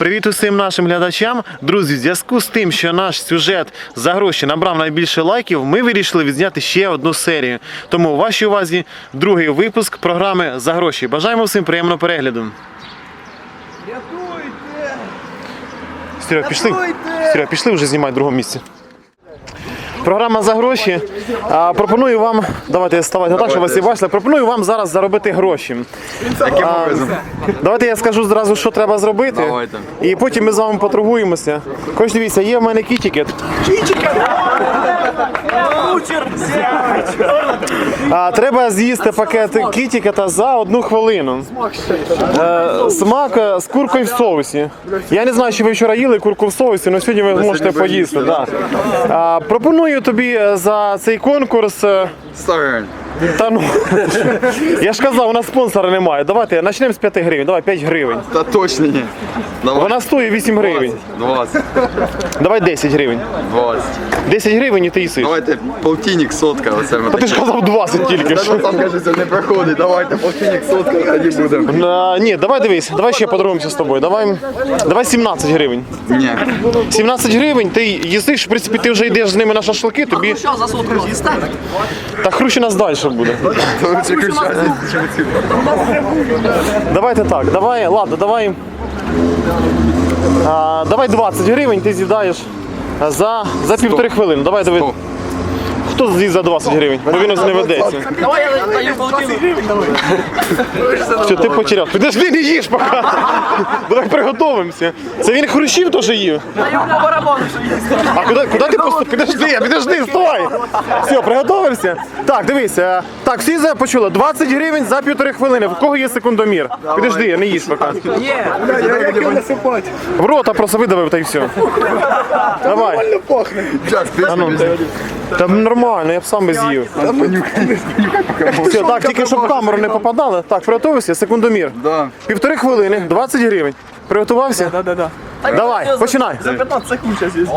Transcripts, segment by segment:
Привіт усім нашим глядачам. Друзі, в зв'язку з тим, що наш сюжет за гроші набрав найбільше лайків, ми вирішили відзняти ще одну серію. Тому у вашій увазі другий випуск програми за гроші. Бажаємо всім приємного перегляду. Рятуйте! Серега, пішли. Рятуйте! Серега, пішли вже знімати в другому місці. Програма за гроші. А, пропоную вам, давайте ставайте так, щоб вас і бачили. Пропоную вам зараз заробити гроші. Яким А, Давайте я скажу зразу, що треба зробити. Давайте. І потім ми з вами поторгуємося. Хоч дивіться, є в мене кітікет. А, треба з'їсти пакет кітікета за одну хвилину. Е, смак е, з куркою в соусі. Я не знаю, чи ви вчора їли курку в соусі, але сьогодні ви можете поїсти. Да. А, пропоную тобі е, за цей конкурс. Ставлю. Та ну я ж казав, у нас спонсора немає. Давайте почнемо з 5 гривень. Давай 5 гривень. Та точно ні. Давай. Вона стоїть 8 гривень. 20. Давай 10 гривень. 20. 10 гривень і ти їсиш. Давайте полтинник, сотка. Оце ми Та ти ж казав 20 тільки Та що. ну там кажеться не проходить. Давайте полтинник, сотка, тоді будемо. Ні, давай дивись, давай ще подоруємося з тобою. Давай, давай 17 гривень. Ні. 17 гривень, ти їсиш, в принципі, ти вже йдеш з ними на шашлики, тобі. Що за сотку з'їсти? Та хрущ у нас далі буде. Лучше кричати. Давайте так, давай, ладно, давай. А, давай 20 гривень, ти з'їдаєш за, за півтори хвилини. Давай, давай. Хто з'їсть за 20 гривень? Бо він не ведеться. Давай я даю полтину. Що ти потеряв? Підожди, не їж поки. Давай приготовимося. Це він хрущів теж їв. Даю по барабану, що їсти. А куди, куди ти просто? Підожди, підожди, стой! Все, приготовився? Так, дивись. е, Так, всі за- почули. 20 гривень за півтори хвилини. В кого є секундомір? Підожди, не їсть поки. Ні. В рота просто видавив та й все. Давай. Час, ти А ну, Та нормально, я б сам би з'їв. Все, так, тільки щоб в камеру не попадали. Так, приготувався, секундомір. Да. Півтори хвилини, 20 гривень. Приготувався? Да, да, да. Давай, починай. За 15 секунд зараз з'їсти.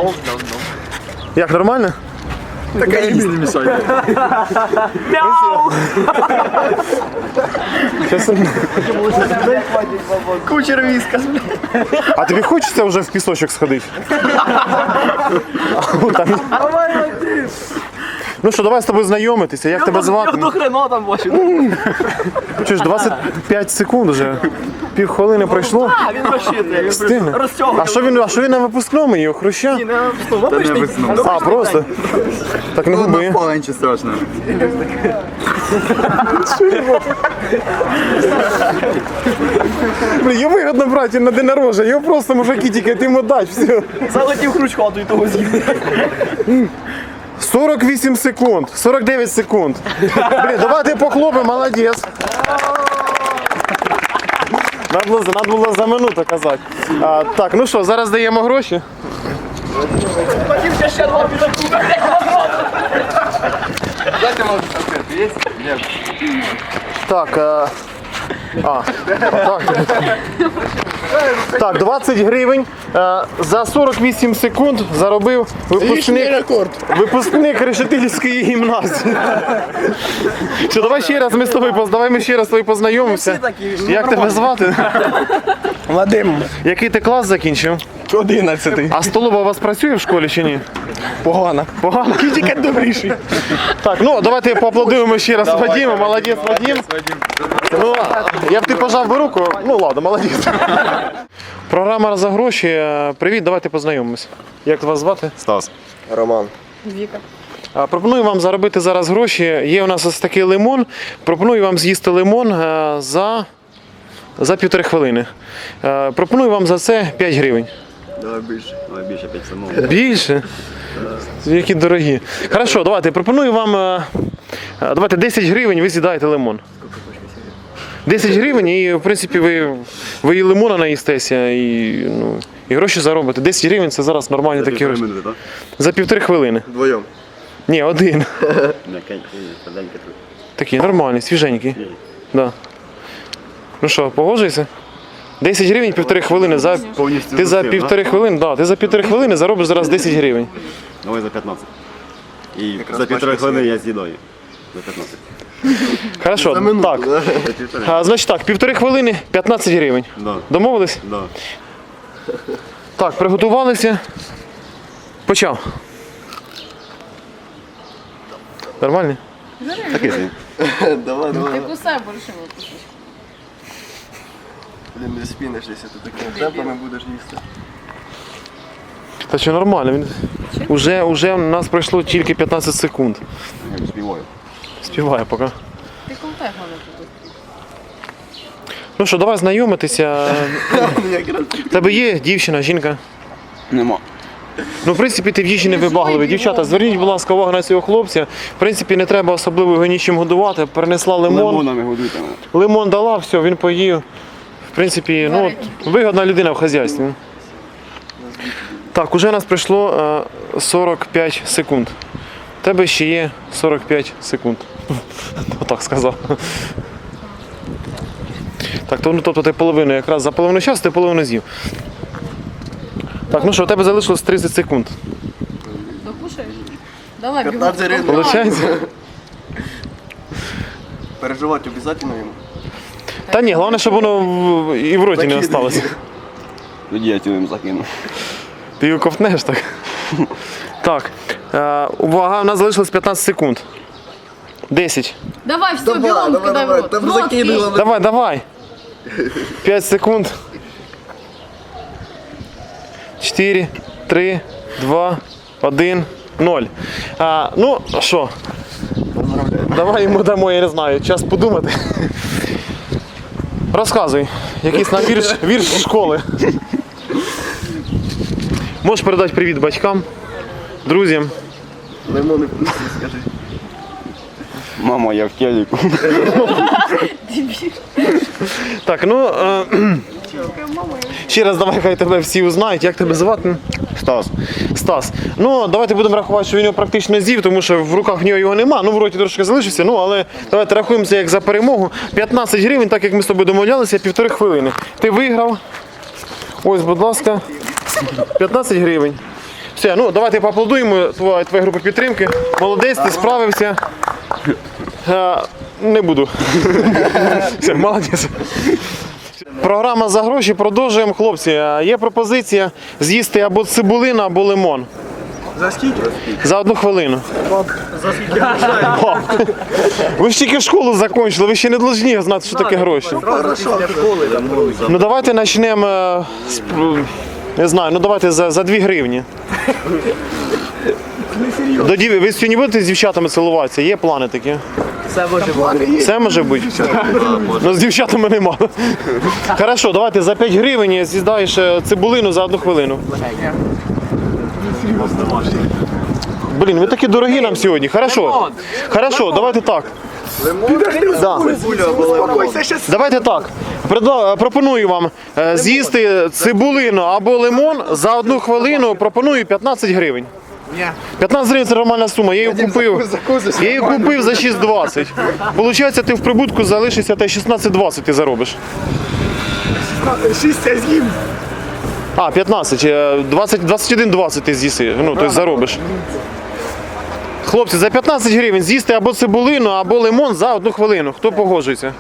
Як, нормально? Така їсти не. Мяу! Щас- Кучер віскас. А тобі хочеться вже в пісочок сходити? Ну що, давай з тобою знайомитися. Як тебе звати? До хрена там бачу. Ж 25 секунд вже. Пів хвилини пройшло. А, він вообще Стильно. А що він, а що він на випускному її? Хруща? Не, ну, обичний. висунув. А, просто. Так не Ну, губи. впала, нічого страшного. Блін, його вигідно брати на день народження, його просто мужики тільки йому дать, все. Залетів хрущ хату і того з'їв. 48 секунд, 49 секунд. Блін, давайте похлопаємо, молодець. Надо було, надо було за минуту казати. А, так, ну що, зараз даємо гроші. Дайте мені є? Ні. Так, а, а, так. Так, 20 гривень е, за 48 секунд заробив випускник, випускник Решетилівської гімназії. Що, давай ще раз ми з тобою поз- давай ми ще раз з тобою познайомимося. Як тебе звати? Вадим, Який ти клас закінчив? 11. А столова у вас працює в школі чи ні? Погано. Погано. Тільки добріший. Так, ну давайте поаплодуємо ще раз Вадиму. Молодець, Вадим. Ну, я б ти пожав би руку. Ну ладно, молодець. Програма за гроші. Привіт, давайте познайомимось. Як вас звати? Стас. Роман. А, Пропоную вам заробити зараз гроші. Є у нас ось такий лимон. Пропоную вам з'їсти лимон е, за, за півтори хвилини. Е, Пропоную вам за це 5 гривень. Давай більше, давай більше 5 самого. Більше? Які дорогі. Хорошо, давайте пропоную вам. е, е, Давайте 10 гривень, ви з'їдаєте лимон. 10 гривень, і в принципі ви, ви і лимона наїстеся, і, ну, і гроші заробите. 10 гривень це зараз нормальні такі гроші. минути, так? За півтори хвилини. Вдвоєм. Ні, один. Такі нормальні, свіженькі. Да. Ну що, погоджуєшся? 10 гривень півтори хвилини за. Повністю Ти за зустрів, півтори хвилини, да, ти за півтори хвилини заробиш зараз 10 гривень. Давай за 15. І за півтори хвилини я з'їдаю. За 15. Хорошо, так. За півтори. А, значить так, півтори хвилини 15 гривень. Да. Домовились? Да. Так, приготувалися. Почав. Нормально? Такий собі. Давай, давай. Ти кусай більше не кусиш. Блін, не спіниш, якщо ти такими темпами будеш їсти. Та що нормально? Він... Уже, уже у нас пройшло тільки 15 секунд. Я співаю. Співає поки. Ти колтай головне тут. Ну що, давай знайомитися. В Тебе є дівчина, жінка? Нема. Ну, в принципі, ти в дівчині вибагливий. Дівчата, зверніть, будь ласка, увагу на цього хлопця. В принципі, не треба особливо його нічим годувати. Перенесла лимон. Лимонами годуйте мене. Лимон дала, все, він поїв. В принципі, ну, от, вигодна людина в хазяйстві. Так, уже у нас пройшло е, 45 секунд. У тебе ще є 45 секунд. Отак сказав. Так, то, ну, тобто ти половину якраз за половину часу ти половину з'їв. Так, ну що, у тебе залишилось 30 секунд. Докушаєш? Давай, 15. Получається? Переживати обов'язково йому. Та ні, головне, щоб воно в- і в роті не осталося. Тоді я цілим закину. Ти його ковтнеш так? Так. Е, увага, у нас залишилось 15 секунд. 10. Давай, все, білом кидай в рот. Там В рот кинь. закидували. Давай, давай. 5 секунд. 4, 3, 2, 1, 0. А, ну, що? Давай йому дамо, я не знаю, час подумати. Розказуй, якийсь нам вірш, вірш з школи. Можеш передати привіт батькам, друзям. Лимони пусти, скажи. Мама, я в телеку. Так, ну. Е, ще раз давай, хай тебе всі узнають. Як тебе звати? Стас. Стас. Ну, давайте будемо рахувати, що він його практично з'їв, тому що в руках в нього його нема. Ну, в роті трошки залишився. Ну, але давайте рахуємося як за перемогу. 15 гривень, так як ми з тобою домовлялися, півтори хвилини. Ти виграв. Ось, будь ласка. 15 гривень. Все, ну давайте поаплодуємо твоя, твоя група підтримки. Молодець, ти справився. Е, не буду. Все, молодець. Програма за гроші. Продовжуємо, хлопці. Е, Є пропозиція з'їсти або цибулину, або лимон. За скільки? За одну хвилину. За скільки? Ви ж тільки школу закінчили, ви ще не повинні знати, що таке гроші. Ну давайте почнемо. е, з Не знаю, ну давайте за, за 2 гривні. До. Ви сьогодні будете з дівчатами цілуватися? Є плани такі? Все може бути. Все може бути. Ну з дівчатами нема. Хорошо, давайте за 5 гривень з'їдаєш е, цибулину за одну хвилину. Блін, ви такі дорогі нам сьогодні. Хорошо. Хорошо, давайте так. Да. Давайте так. Пропоную вам е, з'їсти цибулину або лимон за одну хвилину. Пропоную 15 гривень. 15 гривень це нормальна сума. Я її купив. Я її купив за 6,20. Получається, ти в прибутку залишишся та 16,20 ти заробиш. 6 з'їм. А, 15. е, 20, ти з'їси. Ну, тобто заробиш. Хлопці, за 15 гривень з'їсти або цибулину, або лимон за одну хвилину. Хто погоджується?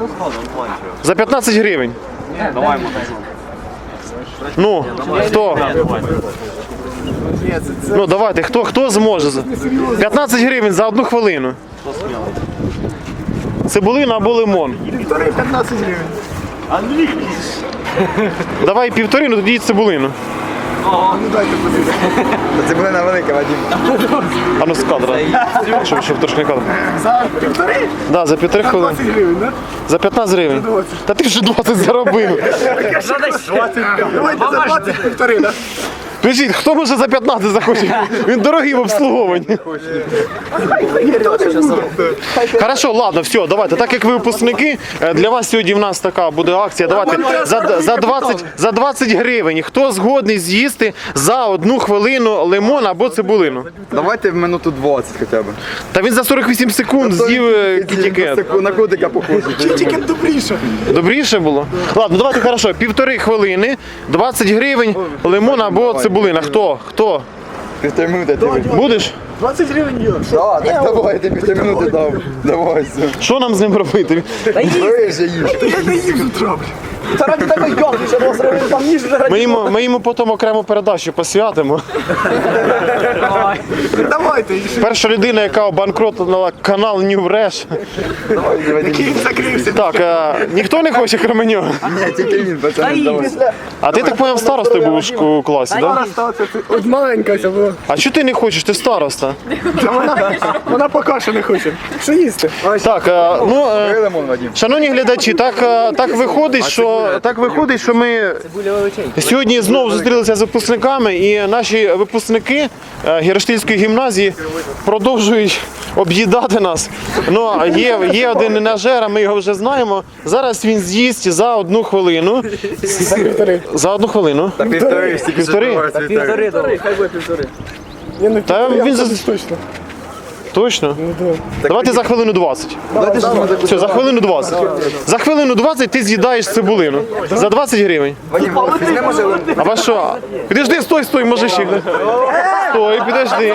За 15 гривень. Ну, хто? Ну давайте, хто, хто зможе? 15 гривень за одну хвилину. Цибулина або лимон. Півтори 15 гривень. Давай півтори, ну тоді цибулину. Ну дайте буде Вадим. А ну з кадра. Щоб, щоб трошки не кадр. За півтори? Да, за півтори хвилини. 20 гривень, так? За 15 гривень. Та ти вже 20 заробив. Давайте за 20 півтори, так? Скажіть, хто може за 15 захоче? Він дорогий в обслуговуванні. Хорошо, ладно, все, давайте. Так як ви випускники, е, для вас сьогодні в нас така буде акція. Давайте за, за, 20, за 20 гривень. Хто згодний з'їсти за одну хвилину лимон або цибулину? Давайте в минуту 20 хоча б. Та він за 48 секунд з'їв е, кітікет. На котика. Тільки добріше. Добріше було? Ладно, давайте хорошо. Півтори хвилини, 20 гривень, лимон або цибулина. Хто? Хто? Півтори минути ти. Будеш? 20 гривень є. Да, так давай, ти півтори минути дав. Давай, все. Що нам з ним робити? Бери вже їж. Я не їм. Та ради такої йолки, що dos гривень, там ніж вже Ми йому, ми йому потім окрему передачу посвятимо. Давайте, Перша людина, яка обанкротила канал New закрився. Так, е, ніхто не хоче, крім нього. Ні, тільки він, пацани, давай. А ти так поняв старостою був у класі, так? Да? От маленька ця була. А чого ти не хочеш? Ти староста. Та Вона, вона поки що не хоче. Що їсти? Так, е, ну. е, лимон, Вадим. Шановні глядачі, так, е, так виходить, що так виходить, що ми сьогодні знову зустрілися з випускниками, і наші випускники е, гімназії продовжують об'їдати нас. Ну а є, є один ненажер, а ми його вже знаємо. Зараз він з'їсть за одну хвилину. За одну хвилину. Та півтори, Півтори? півтори. Півтори, хай буде півтори. Та він за- точно. Точно? Давайте за хвилину 20. Давайте ж ми Все, за хвилину 20. За хвилину 20 ти з'їдаєш цибулину. За 20 гривень. А вас що? Підожди, стой, стой, може ще. Стой, підожди.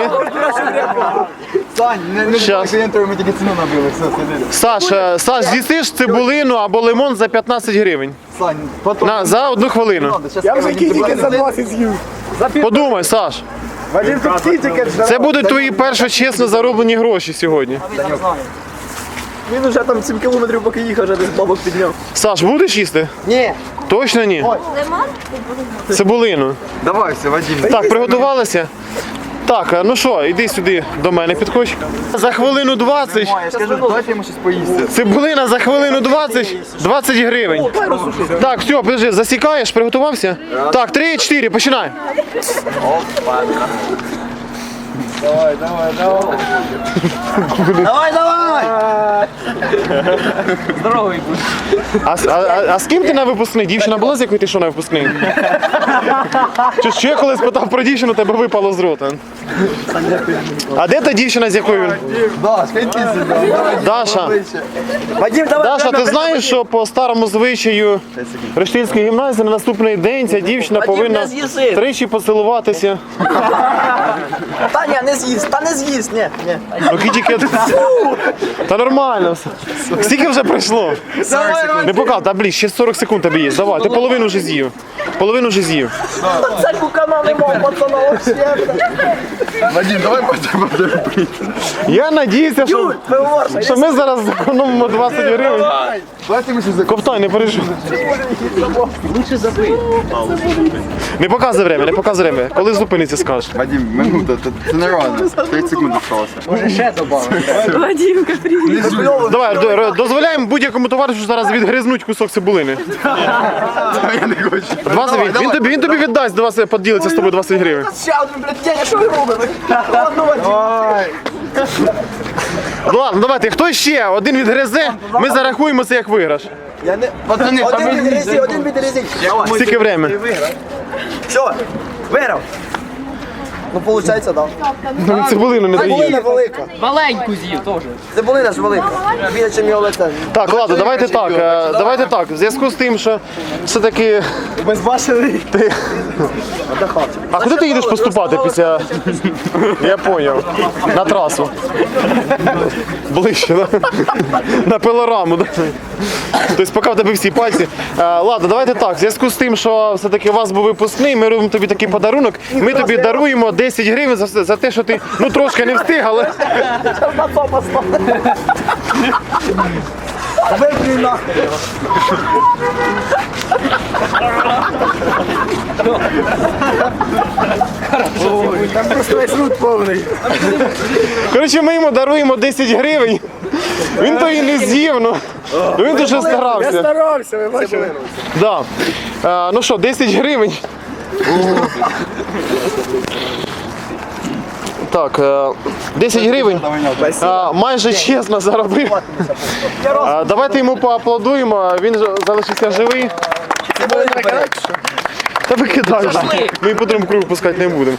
Сань, не, не Щас. клієнтові ми тільки ціну набили, все, сиди. Саш, Саш, з'їсиш цибулину або лимон за 15 гривень. Сань, потім. На, за одну хвилину. Щас Я вже тільки за 20 з'їв. Подумай, Саш. Це будуть твої перші чесно зароблені гроші сьогодні. Він уже там 7 кілометрів поки їхав, вже десь бабок підняв. Саш, будеш їсти? Ні. Точно ні? Цибулину. Давай, все, Вадим. Так, приготувалися? Так, е, ну що, іди сюди до мене підходь. За хвилину 20. Я скажу, дайте йому щось поїсти. Цибулина за хвилину 20, 20 гривень. Так, все, подожди, засікаєш, приготувався? Так, 3, 4, починай. Давай, давай! А, с- а, а, а з ким ти на випускний? Дівчина була, з якою ти що на випускний? Чи що я коли спитав про дівчину, тебе випало з рота? А де та дівчина, з якою він? Да, скільки сюди. Даша. Вадим, давай! Даша, ти знаєш, що по старому звичаю Рештильської гімназії на наступний день ця дівчина повинна тричі поцілуватися. Та ні, не з'їсть, та не з'їсть, ні, ні. Ну тільки... Та нормально все. Скільки вже пройшло? Не показуй, та блін, ще 40 секунд тобі є. Давай, ти половину вже з'їв. Половину вже з'їв. Це кукана нема, пацана, вообще. Вадим, давай потім будемо пити. Я надіюся, що, що ми зараз зекономимо 20 гривень. Давайте ми щось закупимо. Ковтай, не. Не показуй время, не показуй время. Коли зупиниться, скажеш. Вадим, минута, це, нереально. 30 секунд залишилося. Вадимка, привіт. Давай, до- ро- дозволяємо будь-якому товаришу зараз відгризнуть кусок цибулини. Я не хочу. 20 він, тобі, він тобі віддасть до вас, поділиться з тобою 20 гривень. Ще один, блядь, дядя, що ви робите? Ладно, Вадим. Ну ладно, давайте, хто ще один відгризе, ми зарахуємо це як виграш. Я не... Пацани, Один ви- відрізі, один відрізі. Давай. Скільки время? Все, виграв. Ну, виходить, так. Ну, Цибулину не доїв. Цибулина велика. Маленьку з'їв теж. Цибулина ж велика. Більше, ніж його лице. Так, ладно, давайте так. е, Давайте так. В зв'язку з тим, що все-таки. Безбашений. Ти... А куди ти їдеш поступати після. Я поняв. На трасу. Ближче, да? На пилораму, да? Тобто поки в тебе всі пальці. Е, ладно, давайте так. В зв'язку з тим, що все-таки у вас був випускний, ми робимо тобі такий подарунок. Ми тобі даруємо 10 гривень за, за те, що ти ну трошки не встиг, але. Випрій нахуй. Там просто весь рут повний. Коротше, ми йому даруємо 10 гривень. Він то і не з'їв, ну. ну він дуже старався. Я старався. ви бачили. Да. Е, ну що, 10 гривень. Так, е, 10 гривень. А, майже чесно заробив. А, давайте йому поаплодуємо, він залишився живий. Та викидай. Ми по другому кругу пускати не будемо.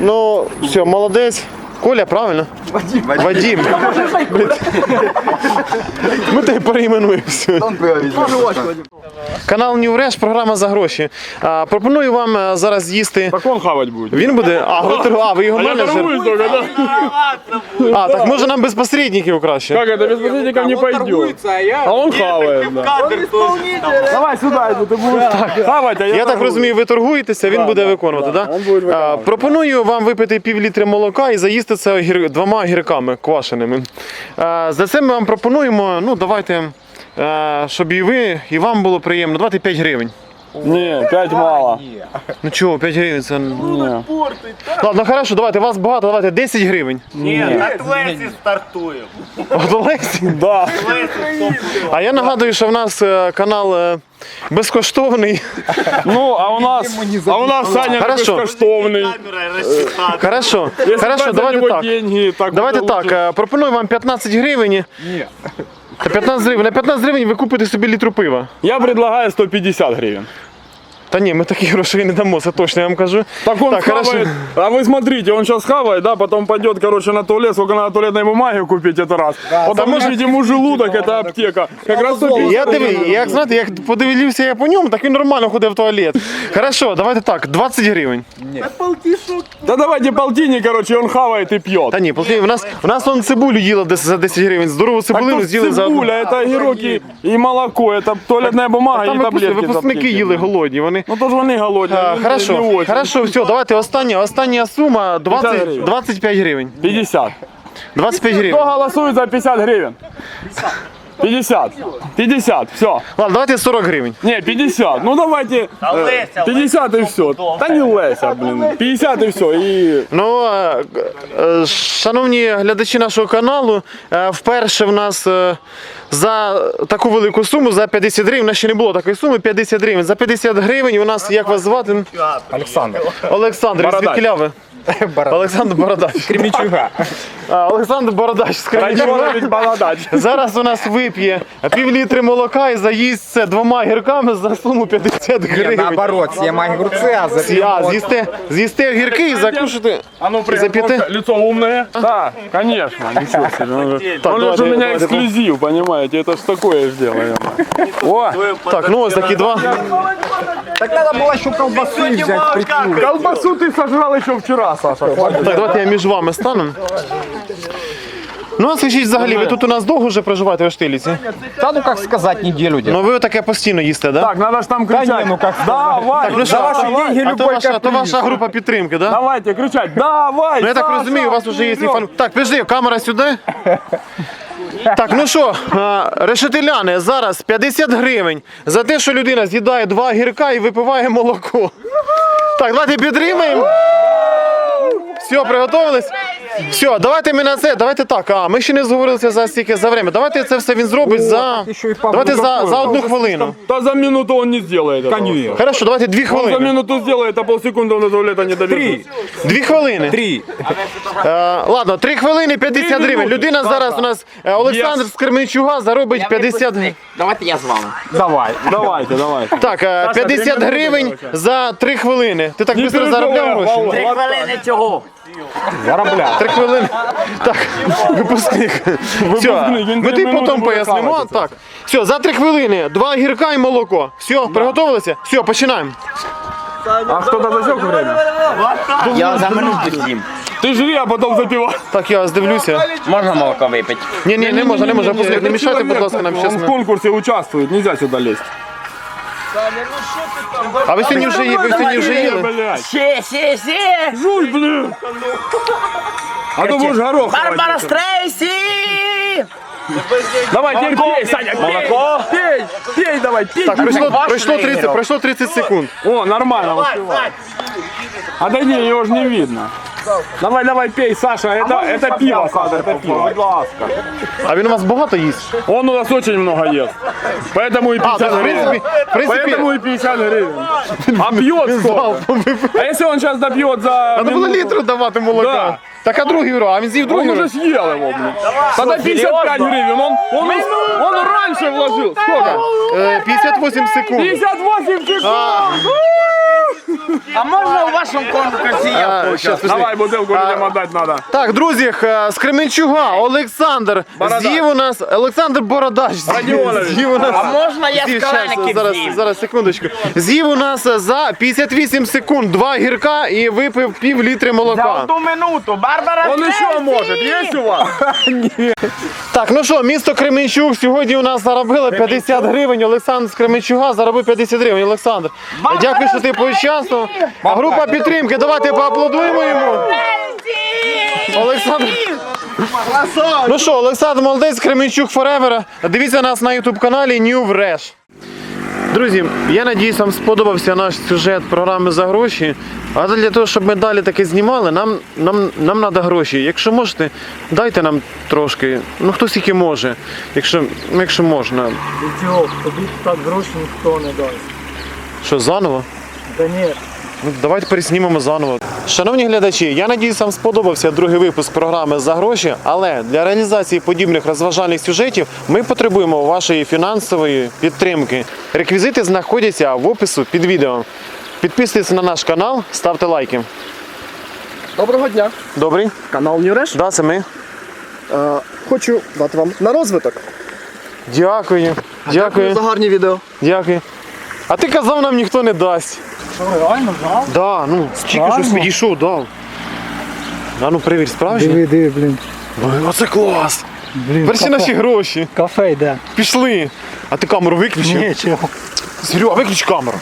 Ну, все, молодець. Коля, правильно? Вадим. Вадим. Ми тебе перейменуємо сьогодні. Канал New Fresh, програма за гроші. А, пропоную вам е, зараз з'їсти. Так он хавать будет. Він буде. А, ви а ви його А я менеджер? торгуюсь только, да? А, так може нам без посередників краще. Как это, без посредников не пойдет. А он хавает, да. Давай сюда, иди, ты будешь хавать, а я Я так розумію, ви торгуєтеся, він буде виконувати, да, так? він буде виконувати. Пропоную вам випити пів літри молока і заїсти це огір... двома огірками квашеними. А, За це ми вам пропонуємо, ну давайте, е, щоб і ви, і вам було приємно, давайте 5 гривень. Не, пять мало. Ну чого, 5 гривень це. Не. Ладно, хорошо, давайте, вас багато, давайте 10 гривень. Ні, так Лесі стартуємо. От Олексій. Да. А я нагадую, що в нас е, канал е, безкоштовний. Ну, а у нас, а у нас Саня Хорошо. Камера розчитати. Хорошо, Если хорошо, брать за давайте него так. деньги, так Давайте так, е, пропоную вам 15 гривень. Ні. Та 15 гривень. На 15 гривень ви купите собі літру пива. Я предлагаю 150 гривен. Та ні, ми такі грошей не дамо, це точно я вам кажу. Так он Так, хавает. хорошо. А вы смотрите, он сейчас хавает, да, потом пойдет, короче, на туалет, сколько надо туалетной бумаги купить, это раз. Потому что ему желудок, это аптека. Как раз 150 Я диві, як знаєте, як подивився я по ньому, так він нормально ходив в туалет. Хорошо, давайте так, 20 гривень. Да давайте полтинник, короче, он хавает и пьет. Та ні, полтинник, у нас у нас он цибулю їла десь за 10 гривень. Здорову Так цибулину тут з'їли за одну. цибуля, это огірок и, и молоко, это туалетная бумага Там и випускники, таблетки. из випускники аптеки. їли голодні. Вони Ну то ж вони голодні. А, не хорошо, очень. хорошо, все, давайте остання, остання сума 20, гривень. 25 гривень. 50. 25 Кто Хто голосует за 50 гривен? 50. 50, все. Ладно, давайте 40 гривень. Не, 50. Ну давайте э, Леся, 50 и все. Да не Леся, блин. 50 и все. И Ну, е, е, шановні глядачі нашого каналу, е, вперше в нас е, за таку велику суму, за 50 гривень, у нас ще не було такої суми, 50 гривень. За 50 гривень у нас, як вас звати? Олександр. Олександр, Бородач. звідки ви? Олександр Бородач. Кремічуга. Олександр Бородач з. Радионович Зараз у нас вип'є пів літри молока і заїсть це двома гірками за суму 50 гривень. Наоборот, съем огурцы, а за А, з'їсте, з'їсте огірки і закушите. А ну За пяти? прям лицо умное. Да, конечно. Ничего себе. Он же- Так, Он же ж давайте, у меня давайте. эксклюзив, понимаете? Это ж такое ж дело. О, Так, ну ось такі два. Так надо было еще колбасу взять в прикур. колбасу ты сожрал еще вчера, Саша. Так, давайте я між вами стану. Ну, а скажіть взагалі, ви тут у нас довго вже проживаєте в Штиліці? Да ну как сказать, неделю Ну ви таке постійно їсте, так? Да? Так, надо ж там кричать. не, ну как Давай, Так, ну що, давай, а, давай. а то ваша, то ваша група підтримки, так? Да? Давайте кричать, давай, Ну я так Саша, розумію, у вас вже є вперед. фан. Так, підожди, камера сюди. Так, ну що, а, решетиляни, зараз 50 гривень за те, що людина з'їдає два гірка і випиває молоко. Так, давайте підтримаємо. Все, приготовились? Все, давайте ми на це, давайте так. А, ми ще не зговорилися за стільки за время. Давайте це все він зробить за. Давайте за, за одну хвилину. Да за минуту он не сделает этого. Конечно. Хорошо, давайте дві Он за хвилини. минуту сделает, а полсекунды он до туалета не добежит. Дві хвилини. Три. Е, ладно, 3 хвилини 50 Три гривень. минути. Людина зараз у нас е, Олександр з Кременчуга заробить 50 гривень. Давайте я з вами. Давай. Давайте, давайте. Так, е, 50 гривень за 3 хвилини. Ти так швидко переживай, заробляв гроші? Павло. Три хвилини цього. Заробляю. 3 хвилини. Так, випускник. Все, він ми три ти минути потім буде пояснимо. Так. Все, за 3 хвилини. Два гірка і молоко. Все, приготувалися? Все, починаємо. А кто-то засек время? Я за минуту з'їм. Ты жри, а потом запивай. Так, я вас дивлюся. Можна молоко випити? Ні, ні, не можна, не можна. Випускник, Не мішайте, будь ласка, нам Он щас. в конкурсе участвует, нельзя сюда лезть. А ви сьогодні вже, є- ви сьогодні вже їли? Блядь. Ще, ще, ще! Жуй, блин. А то будешь горох. Барбара. Стрейсі! Давай, теперь пей, Саня, молоко. Пей, пей, давай, пей. Так, пройшло, Ваше пройшло, 30, виграв. пройшло 30 секунд. О, нормально, успевай. Отойди, его же не видно. Давай, давай, пей, Саша, это, это пиво, Саша, это пиво. Будь ласка. А він у вас багато їсть? Он у нас очень много ест. Поэтому и А, 50 то есть, в гривен. принципе, в принципе, Поэтому и 50 гривен. А пьет сколько? залпом випив. А если он сейчас допьет за Треба було минуту? літру давати молока. Да. Так, а другий урок, а він з'їв Он другий уже урок? съел его, блин. Тогда 55 гривен. Он, он, он раньше вложил. Сколько? Е, 58 секунд. 58 секунд. А можна у вас вашому конкурсі я хочу. щас, подожди. Давай бутылку людям отдать надо. Так, друзі, х- з Кременчуга Олександр Бородач. з'їв у нас Олександр Бородач. з'їв-. З'їв у нас. А можна я з'їв- з щас, калеників зараз, з'їм? зараз, секундочку. З'їв у нас за 58 секунд два гірка і випив пів літри За молока. одну минуту. Барбара Он еще Стрейсі! может, есть у вас? Так, ну що, місто Кременчуг сьогодні у нас заробило 50 гривень. Олександр з Кременчуга заробив 50 гривень. Олександр, дякую, що ти поучаствував. А група підтримки, давайте поаплодуємо йому. Олександр. Ну що, Олександр Молодець, Кременчуг Forever. Дивіться нас на YouTube каналі New Fresh. Друзі, я надіюсь, вам сподобався наш сюжет програми за гроші. Але для того, щоб ми далі таке знімали, нам, нам, нам треба гроші. Якщо можете, дайте нам трошки. Ну хто скільки може, якщо, якщо можна. Ідіот, тобі так гроші ніхто не дасть. Що, заново? Та ні. Ну, давайте переснімемо заново. Шановні глядачі, я надіюсь, вам сподобався другий випуск програми за гроші, але для реалізації подібних розважальних сюжетів ми потребуємо вашої фінансової підтримки. Реквізити знаходяться в опису під відео. Підписуйтесь на наш канал, ставте лайки. Доброго дня. Добрий? Канал Нюреш. Да, це ми. Е, хочу дати вам на розвиток. Дякую. Дякую. За гарні відео. Дякую. А ти казав, нам ніхто не дасть. Що, реально, да? Да, ну, тільки щось підійшов, дав. А ну перевір, справжній? Диви, диви, блін. Ой, Оце клас! Блін, Перші наші гроші. Кафе йде. Пішли. А ти камеру виключив? Ні, чого. Серега, виключ камеру.